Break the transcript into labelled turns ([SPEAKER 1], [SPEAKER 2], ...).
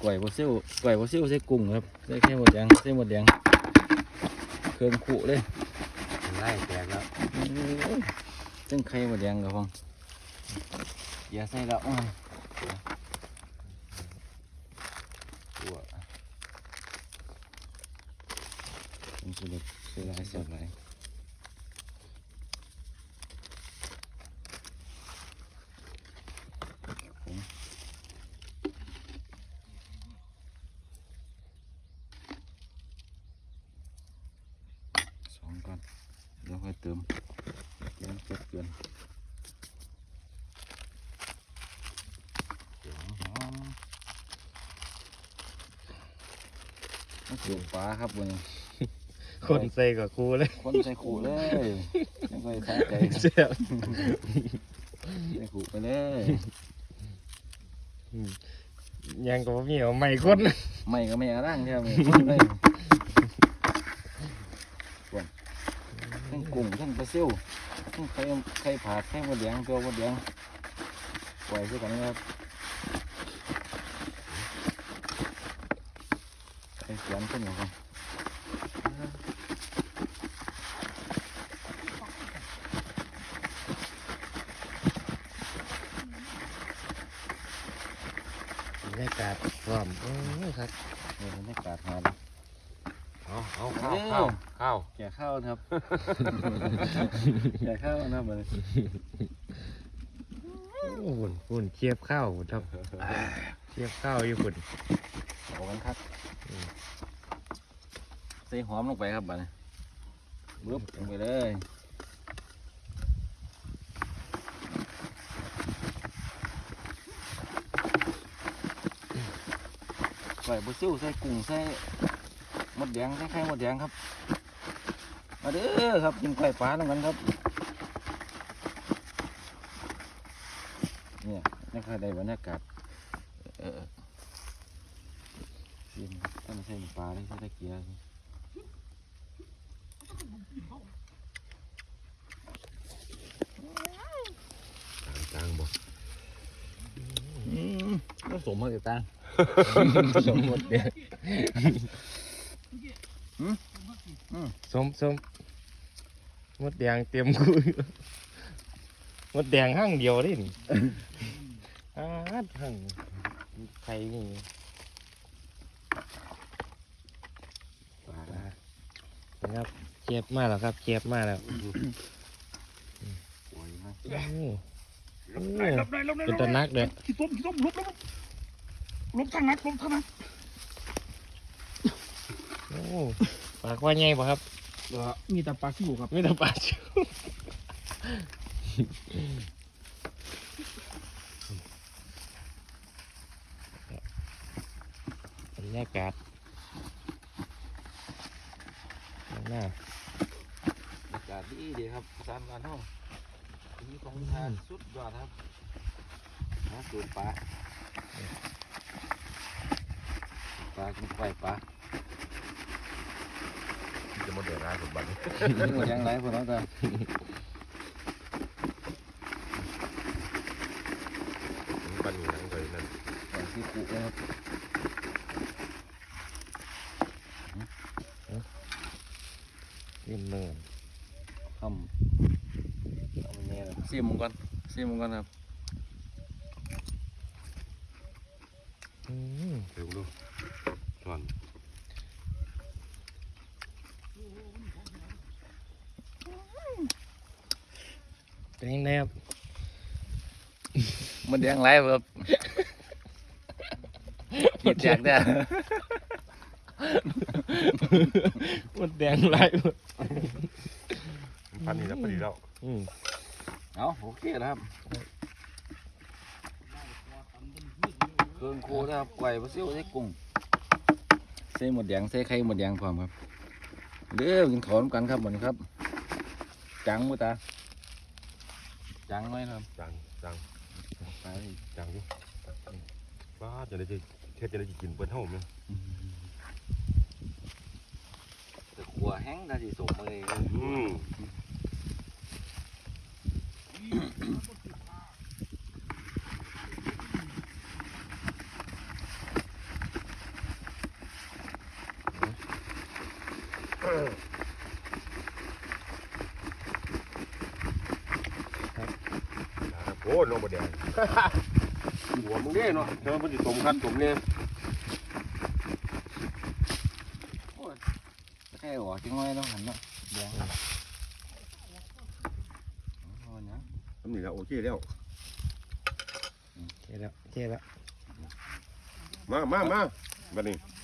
[SPEAKER 1] กล้วยบซิวกล้วยบซิวใส่กุ้งครับใส่แค่หมดแดงใส่หมดแดงเครื่องขุเลย
[SPEAKER 2] ไล่แตกแล้ว
[SPEAKER 1] ซึ่งไข่หมดแดงกับฟังอย่าใส่แล้วอ้อยตัวมันสุดเสียหลายเสียหลายผมสองก่อนเดี๋ ยวค่อยเติมเดี๋ยวเกิดเกินเดี๋ยวหอมมันสูบปลาครับวันนี้
[SPEAKER 2] คนใส่กับครูเลย
[SPEAKER 1] คนใส่ขู่เลยไม่ค่อยสะใจ
[SPEAKER 2] เจ็บ
[SPEAKER 1] ใส่ขู่ไปเลย
[SPEAKER 2] ยังก็บ่มีเอาไม่คน
[SPEAKER 1] ไม่ก็ไม่เอาร่างเท่าไหร่คนเลยส่วนทั้ง กุ้งทั้งปลาซิวทั้งไข่ไข่ผาดไข่มดแดงตัวมดแดงปล่อยซะกันนะครับไข่เสียนขึ้นหน่อยครับ
[SPEAKER 2] บรรยากาศพร้อมโอ้ยครับ
[SPEAKER 1] เดี๋ยวบรรยากาศหา
[SPEAKER 2] เอาเอา
[SPEAKER 1] ข้า
[SPEAKER 2] ข้าวว
[SPEAKER 1] ข้า
[SPEAKER 2] ข้าววข้าว
[SPEAKER 1] แก่ข้าวนะครับ แก่ข้าวนะครับมัน
[SPEAKER 2] โอ้หุ่นหุ่นเทียบข้าวครับเทียบข้าวอยู่หุ่น
[SPEAKER 1] เอากันครับใส่หอมลงไปครับบัดนี้บึ๊บลงไปเลยใส่บุซิวใส่กุ้งใส่ มดแดงใส่ไข่มดแดงครับ มาเด้อครับกินไก่ปลาแล้วกันครับ เนี่ยนี่คือได้บรรยากาศเออเสียงต้นใส่น้ำปลาเลยใส่ตะเกียบ
[SPEAKER 2] ต่างบ่
[SPEAKER 1] อืมผสมมาเกิดตัง
[SPEAKER 2] สมหมดเดียว สมสมมดแดงเตรียมคุยมดแดงห้างเดียวดินี่อาดห้างใครนี่
[SPEAKER 1] ปลา
[SPEAKER 2] นะครับเจ็บมากแล้วครับเจ็บมากแล้ว
[SPEAKER 1] โอ้ยนะ
[SPEAKER 2] โอ้โห
[SPEAKER 3] ลบได้ลบได้ลบได้
[SPEAKER 2] เป็นตะนักเลย
[SPEAKER 3] ขี้ต้มขี้ต้มลบลบลบทางนักลบทางนัก
[SPEAKER 2] โอ้ ปากว่าไงบ่ครับ
[SPEAKER 3] มีแต่ปลาขี้หูครับ
[SPEAKER 2] ไม่ต้องปากชิวบรรยากาศข้างหน้า
[SPEAKER 1] อากาศดีดีครับสานบ้านเฮามีของทานสุดยอดครับนะสูตรปลาปลากินไก่ปลา
[SPEAKER 2] จะมาเดือดร้ายผมบัดนี้
[SPEAKER 1] นี่หมดยังไรพวกเราจ้ะ
[SPEAKER 2] บันนี้นั่งเลยนั่น
[SPEAKER 1] ปล่อยที่ปุนะครับ
[SPEAKER 2] เริ่มเนิน
[SPEAKER 1] ทำเอาไปเนี่ยซีมงก่อนซีมงก่อนครับ
[SPEAKER 2] อืม
[SPEAKER 4] เดี๋ยวดูส่วน
[SPEAKER 2] เป็นยังไงครับ
[SPEAKER 1] มันแดงไรครับกินแจกได้
[SPEAKER 2] มันแดงไรหมด
[SPEAKER 4] พันนี้แล้วพอดีแล้ว
[SPEAKER 2] อืม
[SPEAKER 1] เอาโอเคนะครับเครื่องโคนะครับไก่ปลาซิวใส่กุ้งใส่หมดแดงใส่ไข่หมดแดงพร้อมครับเด้อกินขอมกันครับวันนี้ครับ จังมุตา จังไหมครับ
[SPEAKER 4] จังจัง
[SPEAKER 1] ไป
[SPEAKER 4] จังอยู่บ้าจะได้จะแค่จะได้กินเปิ้นเท่าไหม
[SPEAKER 1] แต่ขัวแห้งได้สิสมเลย
[SPEAKER 4] อืม โอ้น้องบ่แดง หัวมึงเด้เนาะเธอมันสิตมคัดตมเนี่ย
[SPEAKER 1] แค่หัวจิ้งไว้ต้องหันเนาะแดงเอาเนาะ
[SPEAKER 4] ทำนี่แล้วโอเคแล้ว
[SPEAKER 2] เท่แล้วเท่แล้ว
[SPEAKER 4] มามามาบัดนี้
[SPEAKER 1] เ